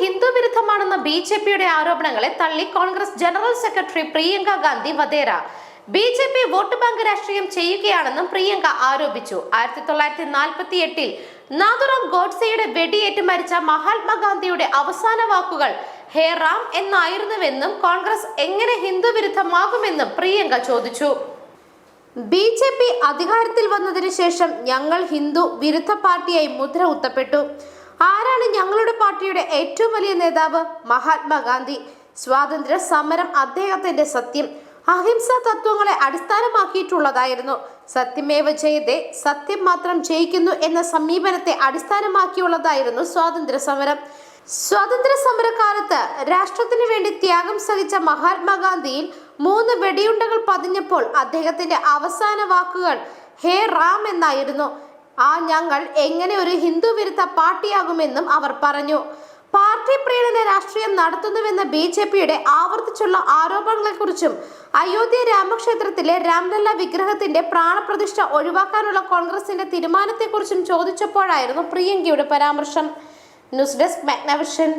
Hindu വിരുദ്ധമാണെന്ന B J പിയുടെ ആരോപണങ്ങളെ തള്ളി Congress general secretary Priyanka Gandhi Vadra. B J P vote bank രാഷ്ട്രീയം ചെയ്യുകയാണെന്നും പ്രിയങ്ക ആരോപിച്ചു. ആയിരത്തി തൊള്ളായിരത്തി നാൽപ്പത്തി എട്ടിൽ നാഥുറാം ഗോഡ്സെയുടെ വെടിയേറ്റ് മരിച്ച മഹാത്മാഗാന്ധിയുടെ അവസാന വാക്കുകൾ ഹേ റാം എന്നായിരുന്നുവെന്നും കോൺഗ്രസ് എങ്ങനെ ഹിന്ദു വിരുദ്ധമാകുമെന്നും പ്രിയങ്ക ചോദിച്ചു. ബി ജെ പി അധികാരത്തിൽ വന്നതിനു ശേഷം ഞങ്ങൾ ഹിന്ദു വിരുദ്ധ പാർട്ടിയായി മുദ്ര കുത്തപ്പെട്ടു ആരാണ് ഞങ്ങളുടെ പാർട്ടിയുടെ ഏറ്റവും വലിയ നേതാവ്? മഹാത്മാഗാന്ധി. സ്വാതന്ത്ര്യ സമരം അദ്ദേഹത്തിന്റെ സത്യം. അഹിംസ തത്വങ്ങളെ അടിസ്ഥാനമാക്കിയിട്ടുള്ളതായിരുന്നു. സത്യമേവ ജയതേ സത്യം മാത്രം ജയിക്കുന്നു എന്ന സമീപനത്തെ അടിസ്ഥാനമാക്കിയുള്ളതായിരുന്നു സ്വാതന്ത്ര്യ സമരം സ്വാതന്ത്ര്യ സമരകാലത്ത് രാഷ്ട്രത്തിനു വേണ്ടി ത്യാഗം സഹിച്ച മഹാത്മാഗാന്ധിയിൽ മൂന്ന് വെടിയുണ്ടകൾ പതിഞ്ഞപ്പോൾ അദ്ദേഹത്തിന്റെ അവസാന വാക്കുകൾ ഹേ റാം എന്നായിരുന്നു. ആ ഞങ്ങൾ എങ്ങനെ ഒരു ഹിന്ദു വിരുദ്ധ പാർട്ടിയാകുമെന്നും അവർ പറഞ്ഞു. പാർട്ടി പ്രീണന രാഷ്ട്രീയം നടത്തുന്നുവെന്ന ബി ജെ പിയുടെ ആവർത്തിച്ചുള്ള ആരോപണങ്ങളെക്കുറിച്ചും അയോധ്യ രാമക്ഷേത്രത്തിലെ രാംലല്ല വിഗ്രഹത്തിന്റെ പ്രാണപ്രതിഷ്ഠ ഒഴിവാക്കാനുള്ള കോൺഗ്രസിന്റെ തീരുമാനത്തെക്കുറിച്ചും ചോദിച്ചപ്പോഴായിരുന്നു പ്രിയങ്കയുടെ പരാമർശം. News desk Magnavision.